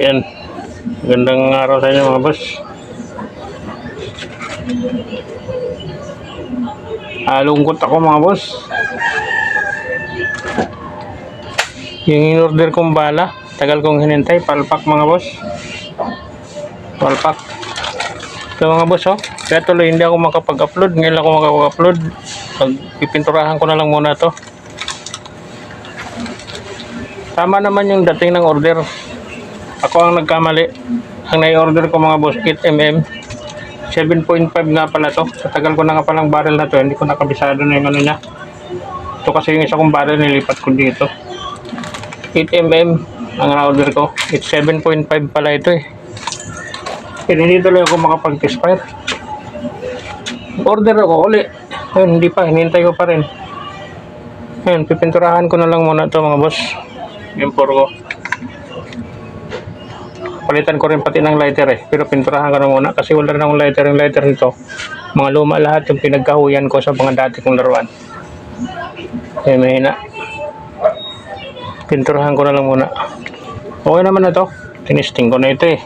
Yan. Gandang araw sa inyo mga boss. Alungkot ako mga boss. Yung in-order kong bala, tagal kong hinintay, palpak mga boss. Palpak. Ito mga boss oh. Kaya tuloy hindi ako makapag-upload. Ngayon ako makapag-upload. Pipinturahan ko na lang muna to. Tama naman yung dating ng order. Ako ang nagkamali. Ang nai-order ko mga boss, 8mm. 7.5 nga pala to. Sa tagal ko na nga palang barrel na to, hindi ko nakabisado na yung ano niya. Ito kasi yung isa kong barrel nilipat ko dito. 8mm ang order ko. It's 7.5 pala ito eh. Hindi tuloy ako makapag-test fire. Order ako uli. Ayun, hindi pa. Hinintay ko pa rin. Ayun, pipinturahan ko na lang muna to mga boss. Yung ko. Palitan ko rin pati ng lighter eh. Pero pinturahan ko na muna kasi wala rin akong lighter. Yung lighter nito, mga luma lahat yung pinagkahuyan ko sa mga dati kong laruan. Kaya mahina. Pinturahan ko na lang muna. Okay naman na to. Tinisting ko na ito eh.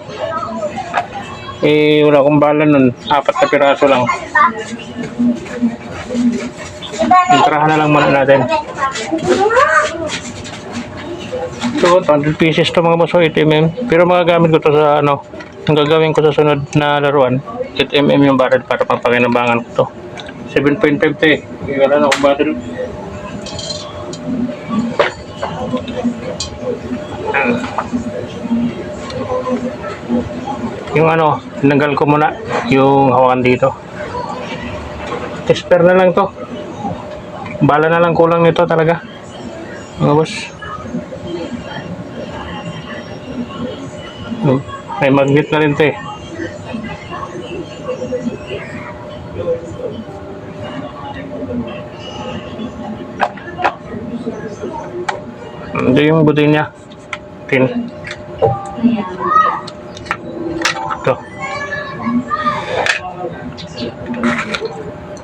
Eh, wala akong bala nun. Apat na piraso lang. Pinturahan na lang muna natin. So, 100 pieces to mga boss, 8mm. Pero magagamit ko to sa ano, ang gagawin ko sa sunod na laruan, 8mm yung barrel para papakinabangan ko to. 7.5 to eh. Wala na akong barrel. Yan. Yung ano, tinanggal ko muna yung hawakan dito. Tester na lang to. Bala na lang kulang nito talaga. Mga boss. Hmm, May magnet na rin to eh. Ito yung buti niya. Tin. Ito.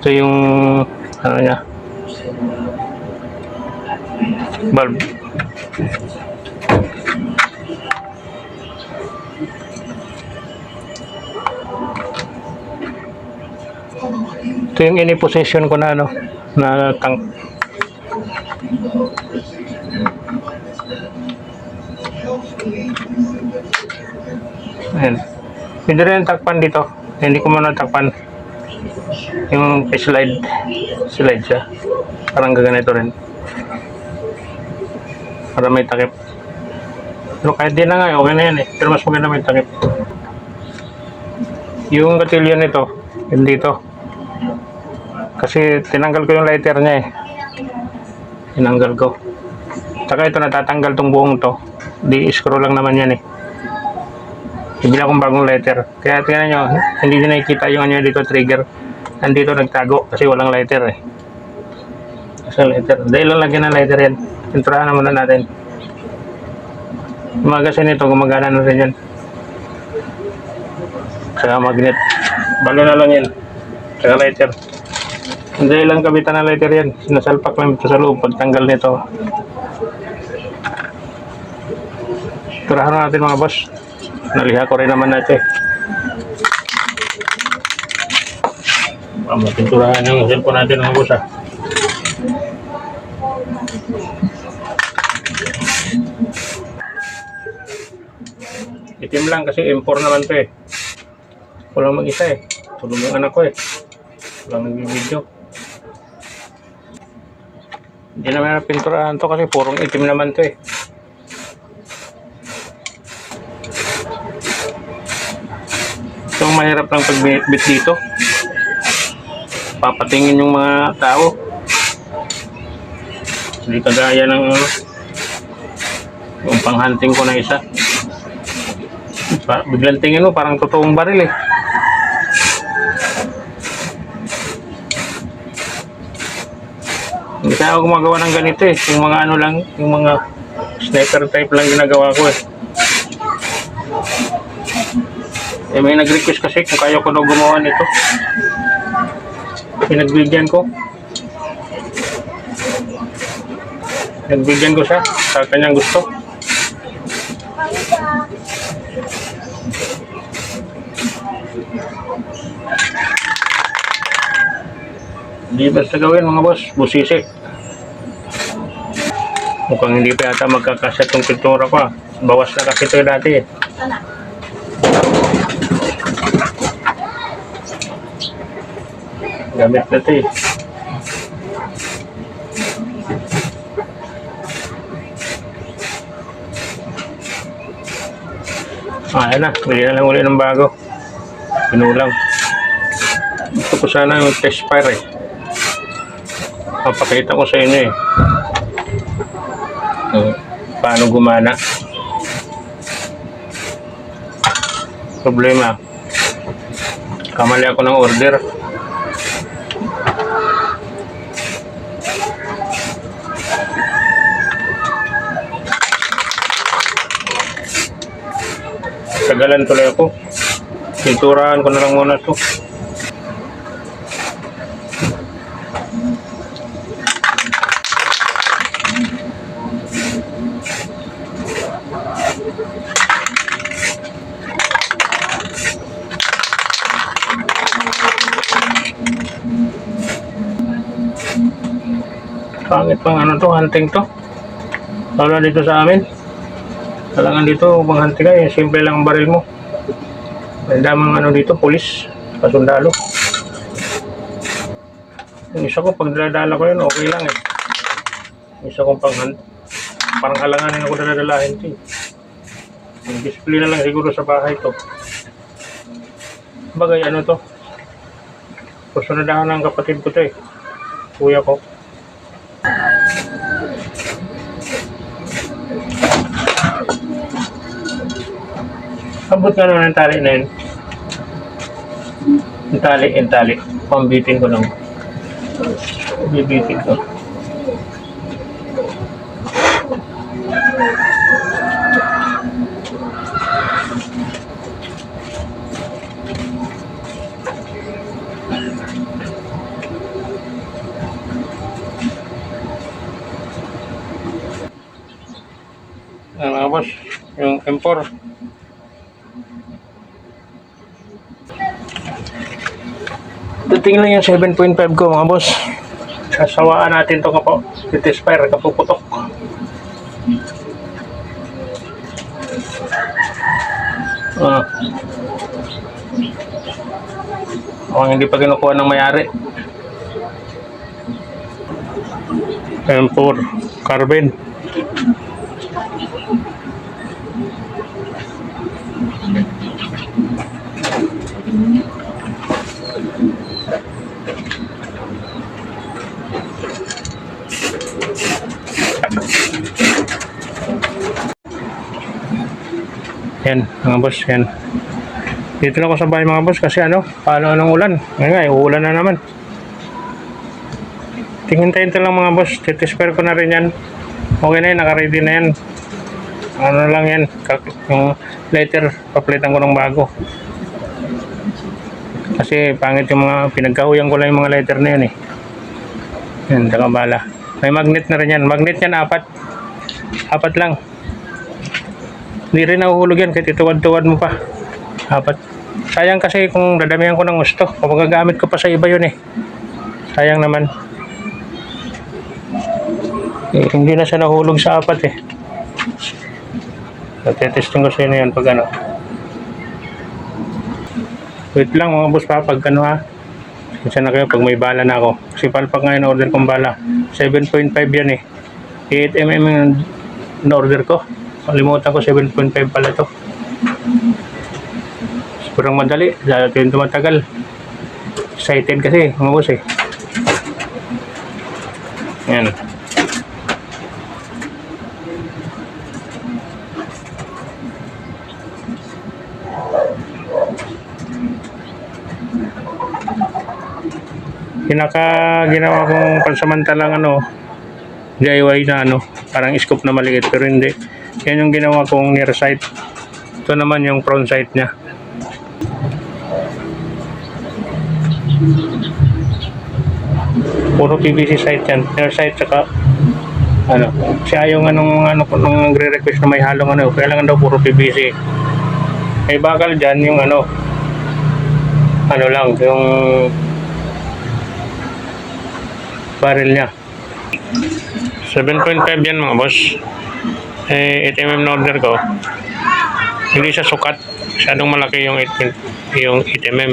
Ito yung ano niya. Bulb. Ito yung ini-position ko na ano, na tank. Ayan. Pwede rin takpan dito. Hindi ko muna takpan. Yung slide. Slide siya. Parang gaganito rin. Para may takip. Pero kahit di na nga, okay na yan eh. Pero mas maganda may takip. Yung gatilyo nito, yun dito. Kasi tinanggal ko yung lighter niya eh. Tinanggal ko. Saka ito natatanggal tong buong to. Di screw lang naman yan eh. Bibili akong bagong lighter. Kaya tingnan nyo, hindi nyo nakikita yung ano dito trigger. Nandito nagtago kasi walang lighter eh. Kasi lighter. Dahil lang lagyan ng lighter yan. Pinturahan na muna natin. Mga kasi nito, gumagana na rin yan. Saka magnet. Balo na lang yan. Saka lighter. Hindi lang kabitan ng lighter yan. Sinasalpak lang ito sa loob pagtanggal nito. Turahan na natin mga boss. Naliha ko rin naman natin. Ah, Matinturahan yung cellphone natin mga boss ah. Itim lang kasi M4 naman to eh. Walang mag-isa eh. Tulong yung anak ko eh. Walang nag-video. Hindi naman na pinturahan to kasi purong itim naman to eh. Ang mahirap lang pagbit dito. Papatingin yung mga tao. Hindi kagaya ng ano, yung panghunting ko na isa. Pa, biglang tingin mo parang totoong baril eh. Hindi ako gumagawa ng ganito eh. Yung mga ano lang, yung mga sniper type lang ginagawa ko eh. Eh may nag-request kasi kung kaya ko daw gumawa nito. Pinagbigyan ko. Nagbigyan ko siya sa kanyang gusto. Hindi basta gawin mga boss, busisi. Mukhang hindi pa yata magkakasya itong pintura ko ah. Bawas na kasi ito dati. Gamit na ito eh. Ah, yan na. Bili na lang uli ng bago. Pinulang. Gusto ko sana yung test fire eh. Papakita ko sa inyo eh. Kung paano gumana. Problema. Kamali ako ng order. Tagalan tuloy ako. Pinturahan ko na lang muna to. Pangit pang ano to, hunting to. Lalo dito sa amin. Kailangan dito, pang hunting ka, eh, simple lang ang baril mo. May damang ano dito, pulis, pasundalo. Yung isa ko, pag daladala ko yun, okay lang eh. Yung isa kong pang hunt, parang alanganin ako daladalahin ito eh. Yung display lang siguro sa bahay to. Bagay, ano to? Pusunadahan ng kapatid ko to eh. Kuya ko. Abot nga naman ang tali na yun. Yung tali, yung tali. Pambitin ko lang. Bibitin ko. Ayan mga boss, yung M4. Dating lang yung 7.5 ko mga boss. Sasawaan natin to kapo. It is fire, kapuputok. Ah. Ako ang hindi pa kinukuha ng mayari. M4 carbine. Yan, mga boss, yan. Dito na ako sa bahay mga boss kasi ano, paano ng ulan. Ngayon nga, uulan na naman. Tingin tayo lang mga boss, titisper ko na rin yan. Okay na yan, naka-ready na yan. Ano lang yan, yung letter, papalitan ko ng bago. Kasi pangit yung mga, pinagkahuyan ko lang yung mga letter na yun eh. Yan, saka bala. May magnet na rin yan. Magnet yan, apat. Apat lang. Hindi rin nahuhulog yan kahit ituwad-tuwad mo pa. Apat. Sayang kasi kung dadamihan ko ng gusto. Kung magagamit ko pa sa iba yun eh. Sayang naman. Eh, hindi na siya nahulog sa apat eh. Natetesting ko sa inyo yan pag ano. Wait lang mga boss pa pag ano ha. Kasi na kayo pag may bala na ako. Kasi palpak ngayon order kong bala. 7.5 yan eh. 8mm yung na-order ko. Kalimutan ko 7.5 pala to. Sobrang madali. Dahil yung tumatagal. Excited kasi mga boss eh. Yan. Pinaka ginawa kong pansamantalang ano, DIY na ano, parang scope na maliit pero hindi. Yan yung ginawa kong near site. Ito naman yung front site niya. Puro PVC site yan. Near site tsaka Ano? Siya yung anong ano nung nagre-request na may halong ano, kailangan daw puro PVC. Eh bakal diyan yung ano ano lang yung barrel niya. 7.5 yan mga boss. Eh 8 mm na order ko. Hindi siya sukat. Masyadong malaki yung 8, yung 8 mm.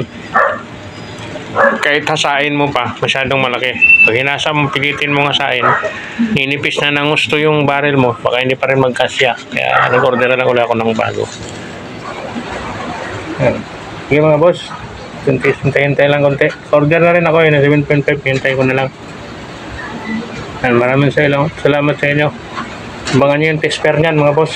Kahit hasain mo pa, masyadong malaki. Pag hinasa mo, pilitin mo hasain, ninipis na ng gusto yung barrel mo, baka hindi pa rin magkasya. Kaya nag-order na lang ulit ako ng bago. Sige mga boss, hintay-hintay lang konti. Order na rin ako yun, 7.5, hintay ko na lang. Yan, maraming. Salamat sa inyo. Abangan nyo yung test pair niyan mga boss.